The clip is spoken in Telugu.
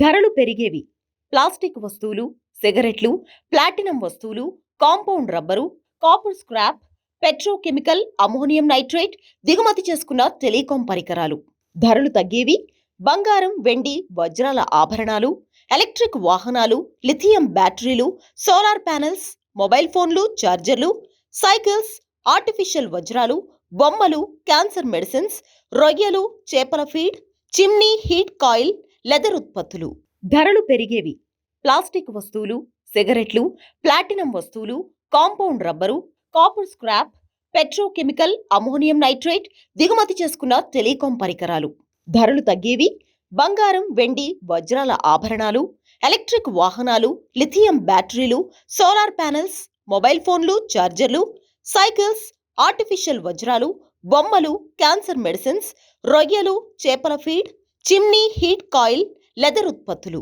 ధరలు పెరిగేవి. ప్లాస్టిక్ వస్తువులు సిగరెట్లు ప్లాటినం వస్తువులు compound rubber copper scrap petrochemical ammonium nitrate దిగుమతి చేసుకున్న టెలికాం పరికరాలు. ధరలు తగ్గేవి బంగారం వెండి వజ్రాల ఆభరణాలు ఎలక్ట్రిక్ వాహనాలు లిథియం బ్యాటరీలు సోలార్ ప్యానెల్స్ మొబైల్ ఫోన్లు ఛార్జర్లు సైకిల్స్ ఆర్టిఫిషియల్ వజ్రాలు బొమ్మలు క్యాన్సర్ మెడిసిన్స్ రొయ్యలు చేపల feed chimney heat coil leather ఉత్పత్తులు ధరలు పెరిగేవి. ప్లాస్టిక్ వస్తువులు సిగరెట్లు ప్లాటినం వస్తువులు compound rubber copper scrap petrochemical ammonium nitrate దిగుమతి చేసుకున్న టెలికాం పరికరాలు. ధరలు తగ్గేవి. బంగారం వెండి వజ్రాల ఆభరణాలు ఎలక్ట్రిక్ వాహనాలు లిథియం బ్యాటరీలు సోలార్ ప్యానెల్స్ మొబైల్ ఫోన్లు ఛార్జర్లు సైకిల్స్ ఆర్టిఫిషియల్ వజ్రాలు బొమ్మలు క్యాన్సర్ మెడిసిన్స్ రొయ్యలు చేపల feed chimney heat coil leather ఉత్పత్తులు.